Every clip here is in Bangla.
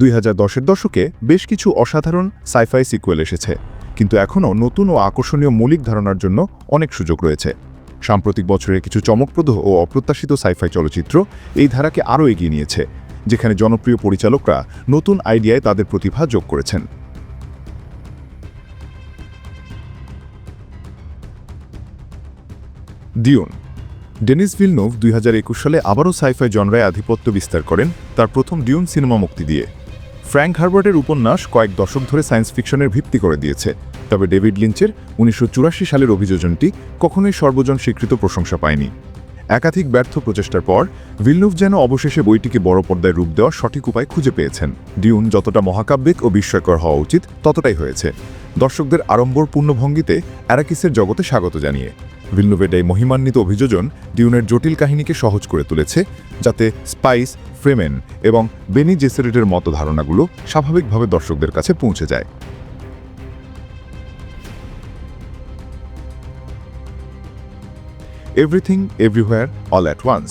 দুই হাজার দশকে বেশ কিছু অসাধারণ সাইফাই সিকুয়েল এসেছে, কিন্তু এখনও নতুন ও আকর্ষণীয় মৌলিক ধারণার জন্য অনেক সুযোগ রয়েছে। সাম্প্রতিক বছরের কিছু চমকপ্রদ ও অপ্রত্যাশিত সাইফাই চলচ্চিত্র এই ধারাকে আরও এগিয়ে নিয়েছে, যেখানে জনপ্রিয় পরিচালকরা নতুন আইডিয়ায় তাদের প্রতিভা যোগ করেছেন। ডিওন ডেনিস ভিলনোভ দুই হাজার একুশ সালে আবারও সাইফাই জনরায় আধিপত্য বিস্তার করেন, তার প্রথম ডিউন সিনেমা মুক্তি দিয়ে। ফ্র্যাঙ্ক হার্বার্টের উপন্যাস কয়েক দশক ধরে সায়েন্স ফিকশনের ভিত্তি করে দিয়েছে। তবে ডেভিড লিঞ্চের উনিশশো চুরাশি সালের অভিযোজনটি কখনোই সর্বজন স্বীকৃত প্রশংসা পায়নি। একাধিক ব্যর্থ প্রচেষ্টার পর ভিলনুভ যেন অবশেষে বইটিকে বড় পর্দায় রূপ দেওয়ার সঠিক উপায় খুঁজে পেয়েছেন। ডিউন যতটা মহাকাব্যিক ও বিস্ময়কর হওয়া উচিত, ততটাই হয়েছে। দর্শকদের আড়ম্বরপূর্ণ ভঙ্গিতে অ্যারাকিসের জগতে স্বাগত জানিয়ে। ভিলনুভের এই মহিমান্বিত অভিযোজন ডিউনের জটিল কাহিনীকে সহজ করে তুলেছে, যাতে স্পাইস, ফ্রেমেন এবং বেনি জেসেরিটের মতো ধারণাগুলো স্বাভাবিকভাবে দর্শকদের কাছে পৌঁছে যায়। Everything, everywhere, all at once.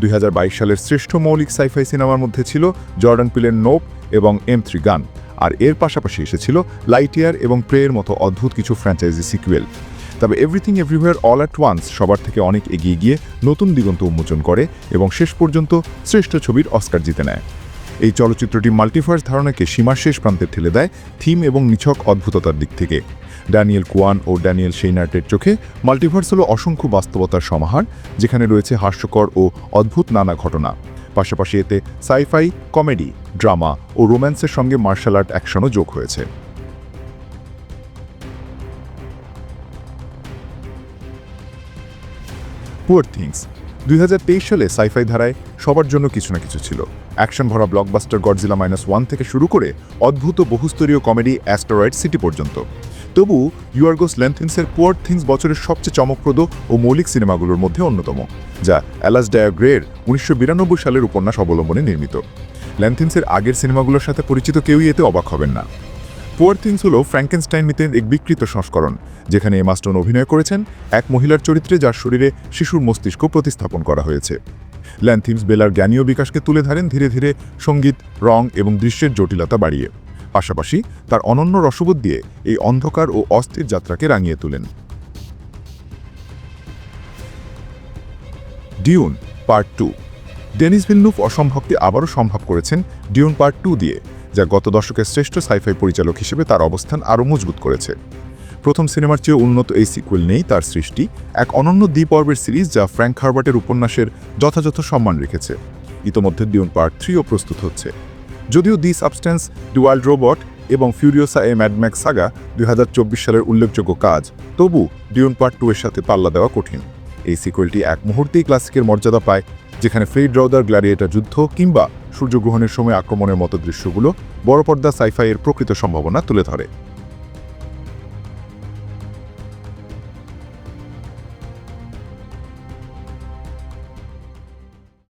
দুই হাজার বাইশ সালের শ্রেষ্ঠ মৌলিক সাইফাই সিনেমার মধ্যে ছিল জর্ডান পিলের নোপ এবং এম থ্রি গান, আর এর পাশাপাশি এসেছিল লাইটিয়ার এবং প্রেয়ের মতো অদ্ভুত কিছু ফ্র্যাঞ্চাইজি সিকুয়েল। তবে everything everywhere all at once সবার থেকে অনেক এগিয়ে গিয়ে নতুন দিগন্ত উন্মোচন করে এবং শেষ পর্যন্ত শ্রেষ্ঠ ছবির অস্কার জিতে নেয়। এই চলচ্চিত্রটি মাল্টিভার্স ধারণাকে সীমার শেষ প্রান্তে ঠেলে দেয় থিম এবং নিছক অদ্ভুততার দিক থেকে। ড্যানিয়েল কুয়ান ও ড্যানিয়েল সেইনার্টের চোখে মাল্টিভার্স হল অসংখ্য বাস্তবতার সমাহার, যেখানে রয়েছে হাস্যকর ও অদ্ভুত নানা ঘটনা। পাশাপাশি এতে সাইফাই কমেডি ড্রামা ও রোম্যান্সের সঙ্গে মার্শাল আর্ট অ্যাকশনও যোগ হয়েছে। Poor things. দুই হাজার তেইশ সালে সাইফাই ধারায় সবার জন্য কিছু না কিছু ছিল। অ্যাকশন ভরা ব্লকবাস্টার গডজিলা মাইনাস ওয়ান থেকে শুরু করে অদ্ভুত বহুস্তরীয় কমেডি অ্যাস্টারয়েড সিটি পর্যন্ত। তবু ইউআরগোস লেন্থিন্সের পুয়ার থিংস বছরের সবচেয়ে চমকপ্রদ ও মৌলিক সিনেমাগুলোর মধ্যে অন্যতম, যা অ্যালাস ডায়াগ্রের উনিশশো সালের উপন্যাস অবলম্বনে নির্মিত। ল্যান্থিন্সের আগের সিনেমাগুলোর সাথে পরিচিত কেউই এতে অবাক হবেন না। পুয়ার থিংস হল ফ্র্যাঙ্কেনস্টাইন মিথের এক বিকৃত সংস্করণ, যেখানে এমা স্টোন অভিনয় করেছেন এক মহিলার চরিত্রে যার শরীরে শিশুর মস্তিষ্ক প্রতিস্থাপন করা হয়েছে। ল্যান্থিমস বেলার জ্ঞানীয় বিকাশকে তুলে ধরেন ধীরে ধীরে সংগীত, রং এবং দৃশ্যের জটিলতা বাড়িয়ে। পাশাপাশি তার অনন্য রসবোধ দিয়ে এই অন্ধকার ও অস্থির যাত্রাকে রাঙিয়ে তোলেন। Dune, part two. Denis Villeneuve অসম্ভবকে আবারও সম্ভব করেছেন ডিউন পার্ট টু দিয়ে। যা গত দশকের শ্রেষ্ঠ সাইফাই পরিচালক হিসেবে তার অবস্থান আরও মজবুত করেছে। প্রথম সিনেমার চেয়ে উন্নত এই সিকুয়েল নেই তার সৃষ্টি, এক অনন্য দ্বিপর্বের সিরিজ যা ফ্র্যাঙ্ক হার্বার্টের উপন্যাসের যথাযথ সম্মান রেখেছে। ইতোমধ্যে ডিউন পার্ট থ্রিও প্রস্তুত হচ্ছে। যদিও দি সাবস্টেন্স ডুয়াল্ড রোবট এবং ফিউরিওসা এ ম্যাডম্যাক্স সাগা দু হাজার চব্বিশ সালের উল্লেখযোগ্য কাজ, তবু ডিউন পার্ট টু এর সাথে পাল্লা দেওয়া কঠিন। এই সিকুয়েলটি এক মুহূর্তেই ক্লাসিকের মর্যাদা পায় যেখানে ফ্রেড রাউদার গ্ল্যাডিয়েটার যুদ্ধ কিংবা সূর্যগ্রহণের সময় আক্রমণের মতো দৃশ্যগুলো বড় পর্দা সাইফাইয়ের প্রকৃত সম্ভাবনা তুলে ধরে।